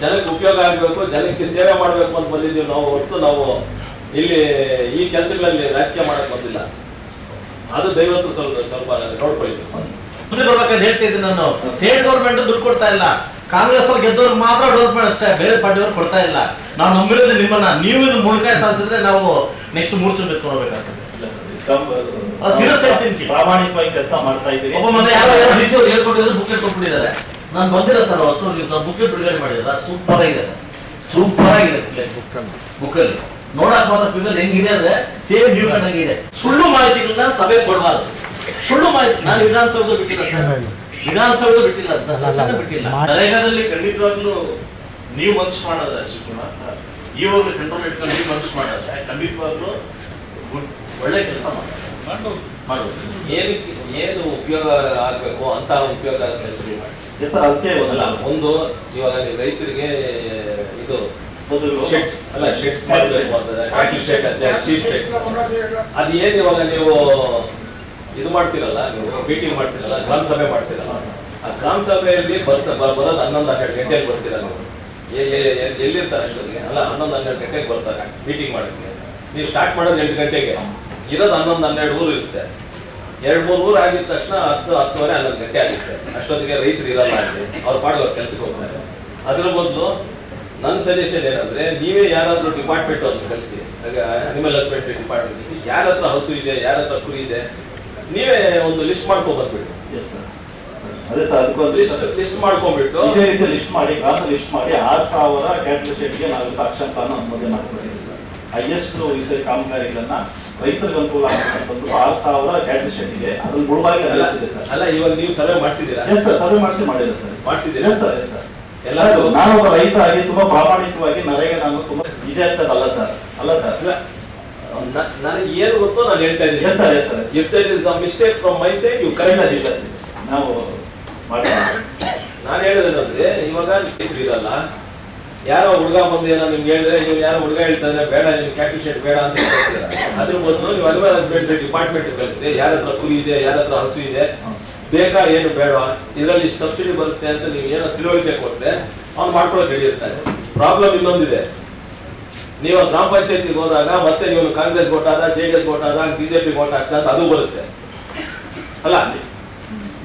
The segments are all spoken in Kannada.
ಜನಕ್ಕೆ ಉಪಯೋಗ ಆಗಬೇಕು ಜನಕ್ಕೆ ಸೇವೆ ಮಾಡಬೇಕು ಅಂತ ಬಂದಿದ್ದೀವಿ ನಾವು ಹೊರತು ನಾವು ಇಲ್ಲಿ ಈ ಕೆಲಸಗಳಲ್ಲಿ ರಾಜಕೀಯ ಮಾಡಕ್ಕೆ ಬಂದಿಲ್ಲ. ಅದು ದೈವತ್ತು ಸ್ವಲ್ಪ ಸ್ವಲ್ಪ ನೋಡ್ಕೊಳ್ಳಿ. ಮುಂದೆ ಕೊಡ್ಬೇಕಂತ ಹೇಳ್ತಿದ್ದೀನಿ ನಾನು. ಸ್ಟೇಟ್ ಗೌರ್ಮೆಂಟ್ ದುಡ್ಡು ಕೊಡ್ತಾ ಇಲ್ಲ. ಕಾಂಗ್ರೆಸ್ ಅವ್ರು ಗೆದ್ದವ್ರು ಮಾತ್ರ ಡೆವಲಪ್ಮೆಂಟ್ ಅಷ್ಟೇ ಬೇರೆ ಪಾರ್ಟಿಯವ್ರು ಕೊಡ್ತಾ ಇಲ್ಲ. ನಾವು ನಂಬಿರೋದು ನಿಮ್ಮನ್ನ. ನೀವು ಇದು ಮುಳುಕಾಯಿ ಸಾಧಿಸಿದ್ರೆ ನಾವು ನೆಕ್ಸ್ಟ್ ಮೂರು serious ಹೇಳ್ತೀನಿ. ಪ್ರಾಮಾಣಿಕವಾಗಿ ಕೆಲಸ ಮಾಡ್ತಾ ಇದ್ದೀವಿ ಒಬ್ಬ ಮನೆ ಯಾರೋ ಹೇಳ್ಕೊಟ್ಟಿದ್ರು ಬುಕ್ಲೆಟ್ ಕೊಟ್ಬಿಟ್ಟಿದ್ದಾರೆ. ನಾನು ಬಂದಿಲ್ಲ ಸರ್ ಅವತ್ತು. ನೀವು ಬುಕ್ಲೆಟ್ ಬಿಡುಗಡೆ ಮಾಡಿಲ್ಲ ಸೂಪರ್ ಆಗಿದೆ ಸರ್. ಸೂಪರ್ ಆಗಿದೆ ಬುಕ್ಕಲ್ಲಿ ನೋಡಕ್ ಮಾತ್ರ ಪಿಗಲ್ ಹೆಂಗಿದೆ ಅಂದ್ರೆ ಸೇಮ್ ನ್ಯೂ ಇದೆ. ಸುಳ್ಳು ಮಾಹಿತಿಗಳನ್ನ ಸಭೆ ಕೊಡಬಾರ್ದು. ಸುಳ್ಳು ಮಾಹಿತಿ ನಾನು ವಿಧಾನಸೌಧ ಬಿಟ್ಟಿಲ್ಲ ಸರ್. ವಿಧಾನಸೌಧ ಬಿಟ್ಟಿಲ್ಲ. ಶಾಸನ ಬಿಟ್ಟಿಲ್ಲ. ನರೇಗಾದಲ್ಲಿ ಖಂಡಿತವಾಗ್ಲೂ ನೀವು ಮನ್ಸು ಮಾಡೋದ್ರೆ ಶಿವಕುಮಾರ್ ಇವಾಗ ಕಂಟ್ರೋಲ್ ಇಟ್ಕೊಂಡು ನೀವು ಮನ್ಸು ಮಾಡೋದ್ರೆ ಖಂಡಿತವಾಗ್ಲೂ ಗುಡ್- ಒಳ್ಳೆ ಕೆಲಸ ಮಾಡ್ತಾರೆ. ಮಾಡ್ಬೋದು. ಏನಕ್ಕೆ ಏನು ಉಪಯೋಗ ಆಗ್ಬೇಕು ಅಂತ ಉಪಯೋಗ ಕೆಲಸ ಮಾಡಿ ಸರ್ ಅದಕ್ಕೆ ಅಲ್ಲ ಒಂದಲ್ಲ ಒಂದು ಇವಾಗ ನೀವು ರೈತರಿಗೆ ಇದು ಮೊದಲು ಶೆಡ್ಸ್ ಅಲ್ಲ ಶೆಡ್ಸ್ ಮಾಡಬೇಕು ಅಂತಂದ್ರೆ ಶೆಡ್ ಅಂತ ಶೆಡ್ ಅದು ಏನು ಇವಾಗ ನೀವು ಇದು ಮಾಡ್ತೀರಲ್ಲ ನೀವು ಮೀಟಿಂಗ್ ಮಾಡ್ತೀರಲ್ಲ ಗ್ರಾಮ ಸಭೆ ಮಾಡ್ತೀರಲ್ಲ. ಆ ಗ್ರಾಮ ಸಭೆಯಲ್ಲಿ ಬರ್ತ ಬರೋದು ಹನ್ನೊಂದು ಹನ್ನೆರಡು ಗಂಟೆಗೆ ಬರ್ತೀರಾ ನೀವು. ಎಲ್ಲಿರ್ತಾರೆ ಅಷ್ಟೊತ್ತಿಗೆ ಅಲ್ಲ ಹನ್ನೊಂದು ಹನ್ನೆರಡು ಗಂಟೆಗೆ ಬರ್ತಾರೆ ಮೀಟಿಂಗ್ ಮಾಡೋಕ್ಕೆ. ನೀವು ಸ್ಟಾರ್ಟ್ ಮಾಡೋದು ಎಂಟು ಗಂಟೆಗೆ. ಇರೋದು ಹನ್ನೊಂದು ಹನ್ನೆರಡು ಊರು ಇರುತ್ತೆ. ಎರಡು ಮೂರು ಊರು ಆಗಿದ ತಕ್ಷಣ ಹತ್ತು ಹತ್ತುವರೆ ಹನ್ನೊಂದು ಗಂಟೆ ಆಗುತ್ತೆ ಅಷ್ಟೊತ್ತಿಗೆ ರೈತರು ಇರಲ್ಲ ಅಂದ್ರೆ ಅವ್ರು ಪಾಡಿಗೆ ಅವ್ರ ಕೆಲಸಕ್ಕೆ ಹೋಗ್ತಾರೆ. ಅದ್ರ ಬದಲು ನನ್ನ ಸಜೆಷನ್ ಏನಂದ್ರೆ ನೀವೇ ಯಾರಾದ್ರೂ ಡಿಪಾರ್ಟ್ಮೆಂಟ್ ಅವ್ರನ್ನ ಕಳಿಸಿ. ಅನಿಮಲ್ ಹಸ್ಬೆಂಡ್ರಿ ಡಿಪಾರ್ಟ್ಮೆಂಟ್ ಕಳಿಸಿ. ಯಾರ ಹತ್ರ ಹಸು ಇದೆ ಯಾರ ಹತ್ರ ಕುರಿ ಇದೆ ನೀವೇ ಒಂದು ಲಿಸ್ಟ್ ಮಾಡ್ಕೊಂಡ್ಬಿಟ್ಟು ಎಸ್ ಸರ್ ಅದೇ ಸರ್ ಅದಕ್ಕೊಂದು ಲಿಸ್ಟ್ ಮಾಡ್ಕೊಂಡ್ಬಿಟ್ಟು ಇದೇ ರೀತಿ ಲಿಸ್ಟ್ ಮಾಡಿ ಲಿಸ್ಟ್ ಮಾಡಿ ಆರು ಸಾವಿರ ಕ್ಯಾಟಲ್ ಶೆಡ್ಗೆ ನಾವು ಅಕ್ಷಂತಾನ ಅನುಮೋದನೆ ಮಾಡ್ಕೊಂಡಿದ್ದೀವಿ. ಸರ್ ಹೈಯೆಸ್ಟ್ ಈ ಸರಿ ಕಾಮಗಾರಿಗಳನ್ನ ರೈತರಿಗೆ ಅನುಕೂಲ ಆಗ್ತಕ್ಕಂಥದ್ದು ಆರು ಸಾವಿರ ಕ್ಯಾಟ್ರಿ ಶೆಡ್ ಇದೆ. ಅದ್ರ ಮುಳುವಾಗಿ ಅಲ್ಲ ಇದೆ ಸರ್. ಅಲ್ಲ ಇವಾಗ ನೀವು ಸರ್ವೆ ಮಾಡಿಸಿದ್ದೀರಾ? ಎಸ್ ಸರ್ ಸರ್ವೆ ಮಾಡಿಸಿ ಮಾಡಿಲ್ಲ ಸರ್. ಮಾಡಿಸಿದ್ದೀರಾ? ಸರ್ ಎಸ್ ಸರ್ ಎಲ್ಲರೂ? ನಾನು ಒಬ್ಬ ರೈತ ಆಗಿ ತುಂಬಾ ಪ್ರಾಮಾಣಿಕವಾಗಿ ನರೇಗ ನಾನು ತುಂಬಾ ನಿಜ ಆಗ್ತದಲ್ಲ ಸರ್. ಅಲ್ಲ ಸರ್. ನನಗೆ ಏನು ಗೊತ್ತೋ ನಾನು ಹೇಳ್ತಾ ಇದ್ದೀನಿ. Yes sir yes sir if that is a mistake from my side you correct ಆಗಿಲ್ಲ ನಾವು ಮಾಡಿ ನಾನು ಹೇಳಿದ್ರೆ ಇವಾಗ ಇರಲ್ಲ ಯಾರೋ ಹುಡುಗ ಬಂದು ಏನೋ ನಿಮ್ಗೆ ಹೇಳಿದ್ರೆ ನೀವು ಯಾರೋ ಹುಡುಗ ಹೇಳ್ತಾರೆ ಬೇಡ, ನಿಮ್ಗೆ ಕ್ಯಾಟಿ ಶರ್ಟ್ ಬೇಡ ಅಂತ ಹೇಳ್ತೀರಾ ಅದ್ರ ಬದಲು ನೀವು ಅಲ್ವೇರ್ ಹಸ್ಬೆಂಡ್ ಡಿಪಾರ್ಟ್ಮೆಂಟ್ ಕಳಿಸಿದೆ ಯಾರ ಹತ್ರ ಕುರಿ ಇದೆ, ಯಾರ ಹತ್ರ ಹಸು ಇದೆ, ಬೇಕಾ, ಏನು ಬೇಡ, ಇದರಲ್ಲಿ ಸಬ್ಸಿಡಿ ಬರುತ್ತೆ ಅಂತ ನೀವು ಏನೋ ತಿಳುವಳಿಕೆ ಕೊಟ್ಟರೆ ಅವ್ನು ಮಾಡ್ಕೊಳಕ್ ರೆಡಿ ಇರ್ತಾನೆ ಪ್ರಾಬ್ಲಮ್ ಇನ್ನೊಂದಿದೆ. ನೀವು ಗ್ರಾಮ ಪಂಚಾಯತಿಗೆ ಹೋದಾಗ, ಮತ್ತೆ ನೀವು ಕಾಂಗ್ರೆಸ್ ಓಟ್ ಆದ, ಜೆ ಡಿ ಎಸ್ ಓಟ್ ಆದ ಬಿಜೆಪಿ ಓಟ್ ಆಗ್ತಾ ಅಂತ ಅದು ಬರುತ್ತೆ. ಅಲ್ಲ,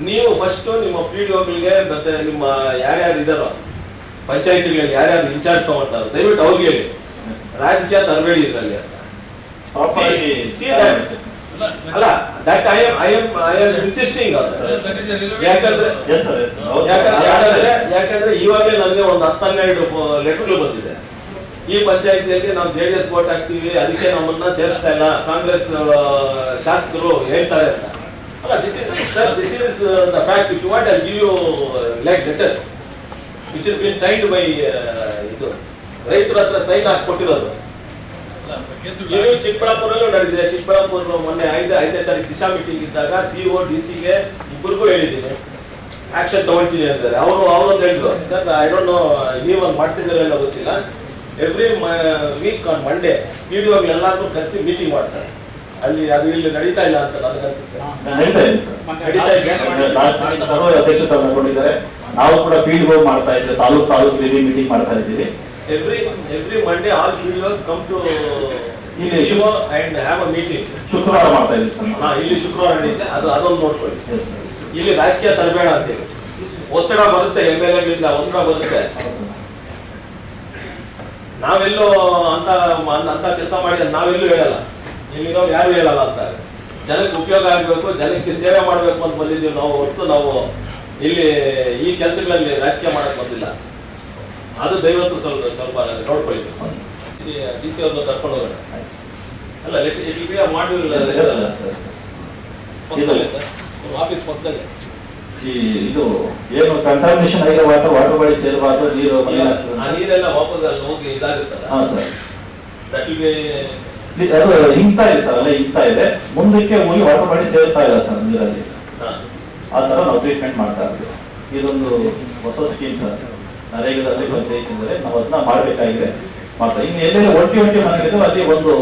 ನೀವು ಫಸ್ಟ್ ನಿಮ್ಮ ಪಿ ಡಿ ಒಗಳಿಗೆ ಮತ್ತೆ ನಿಮ್ಮ ಯಾರ್ಯಾರು ಇದಾರೋ ಪಂಚಾಯತಿಗಳಿಗೆ ಯಾರ್ಯಾರು ಇನ್ಚಾರ್ಜ್ ತಗೊಳ್ತಾರೋ? ದಯವಿಟ್ಟು ಅವ್ರಿಗೆ ಹೇಳಿ. ರಾಜಕೀಯ ತರಬೇಡಿ ಇದರಲ್ಲಿ ಅಂತ. ಅಲ್ಲ that I am I am I am insisting ಯಾಕಂದ್ರೆ ಎಸ್ ಸರ್ ಎಸ್ ಯಾಕಂದ್ರೆ ಯಾಕಂದ್ರೆ ಯಾಕಂದ್ರೆ ಇವಾಗಲೇ ನನಗೆ ಒಂದು ಹತ್ತು ಹನ್ನೆರಡು ಲೆಟರ್ಗಳು ಬಂದಿದೆ. ಈ ಪಂಚಾಯತಿಯಲ್ಲಿ ನಾವು ಜೆ ಡಿ ಎಸ್ ವೋಟ್ ಹಾಕ್ತೀವಿ ಅದಕ್ಕೆ ನಮ್ಮನ್ನ ಸೇರಿಸ್ತಾ ಇಲ್ಲ. ಕಾಂಗ್ರೆಸ್ ಶಾಸಕರು ಹೇಳ್ತಾರೆ ಅಂತ. ಅಲ್ಲ this is sir this is the fact if you want I give you like letters which is been signed by ಇದು ರೈತರ ಹತ್ರ ಸೈನ್ ಹಾಕಿ ಕೊಟ್ಟಿರೋದು ಇದು ಚಿಕ್ಕಬಳ್ಳಾಪುರಲ್ಲೂ ನಡೆದಿದೆ ಚಿಕ್ಕಬಳ್ಳಾಪುರ ಮೊನ್ನೆ ಐದು ಐದನೇ ತಾರೀಕು ದಿಶಾ ಮೀಟಿಂಗ್ ಇದ್ದಾಗ ಸಿಒ ಡಿ ಸಿಗೆ ಇಬ್ಬರಿಗೂ ಹೇಳಿದ್ದೀನಿ ಆಕ್ಷನ್ ತಗೊಳ್ತೀನಿ ಅಂತಾರೆ ಅವರು ಅವರೊಂದು ಹೇಳಿದ್ರು ಸರ್ ಐ ಡೋಂಟ್ ನೋ ನೀವು ಒಂದು ಮಾಡ್ತಿದ್ದೀರೋ ಇಲ್ಲ ಗೊತ್ತಿಲ್ಲ every week on Monday D ಎಲ್ಲಾರ್ಗೂ ಕರೆಸಿ ಮೀಟಿಂಗ್ ಮಾಡ್ತಾರೆ ಅಲ್ಲಿ ಅದು ಇಲ್ಲಿ ನಡೀತಾ ಇಲ್ಲ ಅಂತ ನನಗೆ ಅನ್ಸುತ್ತೆ ನಡೀತಾ ಇದೆ ಅಧ್ಯಕ್ಷತೆ ನಾವು ಕೂಡ ಫೀಲ್ಡ್ ಹೋಗಿ ಮಾಡ್ತಾ ಇದ್ದೀವಿ ತಾಲೂಕು ತಾಲೂಕು ಮೀಟಿಂಗ್ ಮಾಡ್ತಾ ಇದ್ದೀವಿ. Every every Monday all P come to ಇಲ್ಲಿ ಅಂಡ್ ಹ್ಯಾವ್ ಅ ಮೀಟಿಂಗ್ ಶುಕ್ರವಾರ ಮಾಡ್ತಾ ಇದ್ದೀವಿ ಹಾ ಇಲ್ಲಿ ಶುಕ್ರವಾರ ನಡೆಯುತ್ತೆ. ಅದು ಅದೊಂದು ನೋಡ್ಕೊಳ್ಳಿ ಇಲ್ಲಿ ರಾಜಕೀಯ ತರಬೇಡ ಅಂತೇಳಿ ಒತ್ತಡ ಬರುತ್ತೆ ಎಂ ಎಲ್ ಎಗಳಿಂದ ಒತ್ತಡ ಬರುತ್ತೆ. ನಾವೆಲ್ಲೋ ಅಂತ ಅಂತ ಕೆಲಸ ಮಾಡಿದ್ರೆ ನಾವೆಲ್ಲೂ ಹೇಳಲ್ಲ. ಇಲ್ಲಿರೋ ಯಾರು ಹೇಳಲ್ಲ ಅಂತ. ಜನಕ್ಕೆ ಉಪಯೋಗ ಆಗಬೇಕು ಜನಕ್ಕೆ ಸೇವೆ ಮಾಡಬೇಕು ಅಂತ ಬಂದಿದ್ದೀವಿ ನಾವು ಹೊರತು ನಾವು ಇಲ್ಲಿ ಈ ಕೆಲಸಗಳಲ್ಲಿ ರಾಜಕೀಯ ಮಾಡಕ್ ಬಂದಿಲ್ಲ. ಅದು ದೈವತ್ತು ಸ್ವಲ್ಪ ಸ್ವಲ್ಪ ನೋಡ್ಕೊಳ್ಳಿ. ಡಿ ಸಿ ಅವ್ರನ್ನ ಕರ್ಕೊಂಡು ಹೋಗೋಣ. ಅಲ್ಲ ಇಲ್ಲಿ ಎಸ್. ಪಕ್ಕದಲ್ಲೇ ಸರ್? ಆಫೀಸ್ ಪಕ್ಕದಲ್ಲೇ. ಈ ಇದು ಏನು ಕಂಟಾಮಿನೇಷನ್ ಆಗಿರೋ ವಾಟರ್ ವಾಟರ್ ಬಾಡಿ ಸೇರಬಾರ್ದು ನೀರು ಆ ನೀರೆಲ್ಲ ವಾಪಸ್ ಅಲ್ಲಿ ಹೋಗಿ ಇದಾಗುತ್ತಲ್ಲ ಹಾ ಸರ್. ದಟ್ ವಿಲ್ ಬಿ ಅದು ಇದೆ ಸರ್ ಅಲ್ಲೇ ಹಿಂಗ್ತಾ ಇದೆ. ಮುಂದಕ್ಕೆ ಹೋಗಿ ವಾಟರ್ ಬಾಡಿ ಸೇರ್ತಾ ಇಲ್ಲ ಸರ್ ನೀರಲ್ಲಿ. ಆ ತರ ನಾವು ಟ್ರೀಟ್ಮೆಂಟ್ ಮಾಡ್ತಾ ಇದ್ದೀವಿ ಇದೊಂದು ಹೊಸ ಸ್ಕೀಮ್ ಸರ್. ನರೇಗಾದಲ್ಲಿ ಪರಿಚಯಿಸಿದರೆ ನಾವು ಅದನ್ನ ಮಾಡಬೇಕಾಗಿದೆ. ಮಾಡ್ತಾ ಇನ್ನು ಎಲ್ಲೆಲ್ಲ ಒಂಟಿ ಒಂಟಿ ಮನೆಗಿದ್ದು ಅಲ್ಲಿ ಒಂದು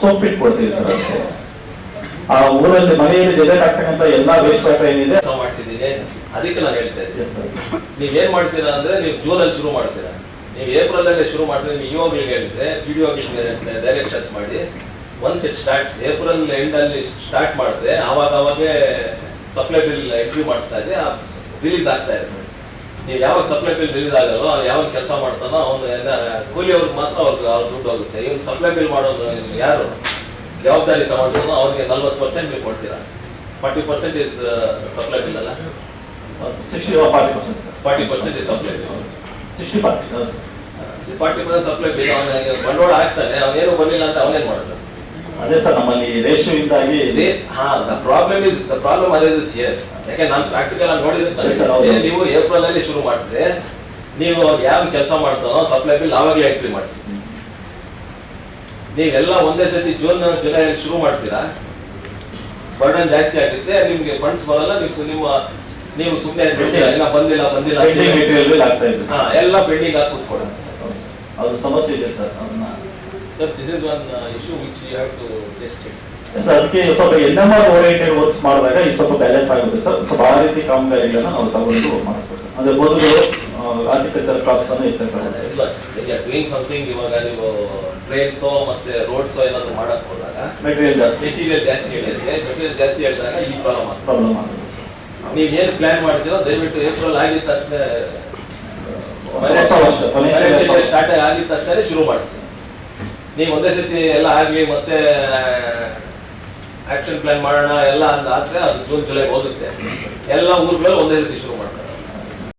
ಸೋಪ್ ಇಟ್ ಕೊಡ್ತೀವಿ ಸರ್. ಆ ಊರಲ್ಲಿ ಮನೆಯಲ್ಲಿ ಜನರೇಟ್ ಆಗ್ತಕ್ಕಂಥ ಎಲ್ಲಾ ವೇಸ್ಟ್ ವಾಟರ್ ಏನಿದೆ? ಮಾಡಿಸಿದ್ದೀನಿ ಅದಕ್ಕೆ ನಾನು ಹೇಳ್ತಾ ಇದ್ದೀನಿ. ಎಸ್ ಸರ್ ನೀವ್ ಏನ್ ಮಾಡ್ತೀರಾ ಅಂದ್ರೆ ನೀವು ಜೂನ್ ಅಲ್ಲಿ ಶುರು ಮಾಡ್ತೀರಾ. ನೀವು ಏಪ್ರಿಲ್ ಅಲ್ಲಿ ಶುರು ಮಾಡ್ತೀರಾ. ನೀವು ಇವಾಗಲಿಗೆ ಹೇಳಿದ್ರೆ ವಿಡಿಯೋಗಳಿಗೆ ಡೈರೆಕ್ಷನ್ಸ್ ಮಾಡಿ once it starts April end ಅಲ್ಲಿ ಸ್ಟಾರ್ಟ್ ಮಾಡಿದ್ರೆ ಆವಾಗ ಅವಾಗೆ ಸಪ್ಲೈ ಬಿಲ್ ಎಂಟ್ರಿ ಮಾಡಿಸ್ತಾ ಇದೆ ರಿಲೀಸ್ ಆಗ್ತಾ ಇದೆ ನೀವು ಯಾವಾಗ ಸಪ್ಲೈ ಬಿಲ್ ರಿಲೀಸ್ ಆಗಲ್ಲೋ ಅವ್ನು ಯಾವಾಗ ಕೆಲಸ ಮಾಡ್ತಾನೋ ಅವನು ಕೂಲಿ ಅವ್ರಿಗೆ ಮಾತ್ರ ಅವ್ರಿಗೆ ಅವ್ರ ದುಡ್ಡು ಹೋಗುತ್ತೆ. ಇವ್ನು ಸಪ್ಲೈ ಬಿಲ್ ಮಾಡೋದು ಯಾರು? ಜವಾಬ್ದಾರಿ ತಗೊಂಡ್ರು ಅವ್ರಿಗೆ ನಲ್ವತ್ತು ಪರ್ಸೆಂಟ್ ನೀವು ಕೊಡ್ತೀರಾ? Forty percent is supply bill ಅಲ್ಲ? Sixty forty percent forty percent is supply bill sixty forty forty percent supply bill ಅವನಿಗೆ ಬಂಡವಾಳ ಆಗ್ತಾನೆ ಅವನೇನು ಬಂದಿಲ್ಲ ಅಂತ ಅವನೇನು ಮಾಡ್ತಾನೆ ಅದೇ ಸರ್ ನಮ್ಮಲ್ಲಿ ರೇಷಿಯೋ ಇಂದಾಗಿ ಇದೇ ಹಾ the problem is the problem arises here ಯಾಕೆ ನಾನು ಪ್ರಾಕ್ಟಿಕಲ್ ಆಗಿ. ನೋಡಿದ್ರೆ ನೀವು ಏಪ್ರಿಲ್ ಅಲ್ಲಿ ಶುರು ಮಾಡಿಸಿದ್ರೆ ನೀವು ಯಾವ ಕೆಲಸ ಮಾಡ್ತಾನೋ ಸಪ್ಲೈ ಬಿಲ್ ಆವಾಗಲೇ ಎಂಟ್ರಿ ಮಾಡಿಸಿ. ನೀವೆಲ್ಲ ಒಂದೇ ಸತಿ ಜೂನ್ ಜುಲೈ ಶುರು ಮಾಡ್ತೀರಾ? ಬರ್ಡನ್ ಜಾಸ್ತಿ ಆಗುತ್ತೆ ನಿಮ್ಗೆ ಫಂಡ್ಸ್ ಬರಲ್ಲ ನೀವು ನಿಮ್ಮ ನೀವು ಸುಮ್ಮನೆ ಬಂದಿಲ್ಲ ಬಂದಿಲ್ಲ ಎಲ್ಲ ಪೆಂಡಿಂಗ್ ಹಾಕಿ ಕೂತ್ಕೊಳ್ಳೋಣ ಸರ್. ಅದು ಸಮಸ್ಯೆ ಇದೆ sir sir this is one issue which you have to just check sir ಅದಕ್ಕೆ ಸ್ವಲ್ಪ N M R oriented works ಮಾಡಿದಾಗ ಇದು ಸ್ವಲ್ಪ ಬ್ಯಾಲೆನ್ಸ್ ಆಗುತ್ತೆ. ಸರ್ ಸ್ವಲ್ಪ ಆ ರೀತಿ ಕಾಮಗಾರಿಗಳನ್ನ ನಾವು ತಗೊಂಡು ಮಾಡಿಸ್ಬೇಕು. ಅಂದ್ರೆ ಮೊದಲು ಅಗ್ರಿಕಲ್ಚರ್ ಕ್ರಾಪ್ಸ್ ಅನ್ನು ಹೆಚ್ಚಾಗುತ್ತೆ ಇಲ್ಲ. ಡೂಯಿಂಗ್ ಸಮಥಿಂಗ್ ಇವಾಗ ನೀವು ಟ್ರೈನ್ಸೋ ಮತ್ತೆ ರೋಡ್ಸೋ ಏನಾದ್ರು ಮಾಡಕ್ ಹೋದಾಗ ಮೆಟೀರಿಯಲ್ ಜಾಸ್ತಿ. ಮೆಟೀರಿಯಲ್ ಜಾಸ್ತಿ ಹೇಳಿದ್ರೆ ಮೆಟೀರಿಯಲ್ ಜಾಸ್ತಿ ಹೇಳಿದಾಗ ಈ ಪ್ರಾಬ್ಲಮ್ ಪ್ರಾಬ್ಲಮ್ ಆಗುತ್ತೆ ನೀವು ಏನು ಪ್ಲಾನ್ ಮಾಡ್ತೀರೋ ದಯವಿಟ್ಟು ಏಪ್ರಿಲ್ ಆಗಿದ್ದ ತಕ್ಷಣ. ಸ್ಟಾರ್ಟ್ ಆಗಿದ ತಕ್ಷಣ ಶುರು ಮಾಡಿಸಿ. ನೀವು ಒಂದೇ ಸತಿ ಎಲ್ಲ ಆಗ್ಲಿ ಮತ್ತೆ ಆಕ್ಷನ್ ಪ್ಲಾನ್ ಮಾಡೋಣ ಎಲ್ಲ ಅಂತ ಅದು ಜೂನ್ ಜುಲೈ ಹೋಗುತ್ತೆ. ಎಲ್ಲ ಊರುಗಳು ಒಂದೇ ಸತಿ ಶುರು ಮಾಡ್ತಾರೆ.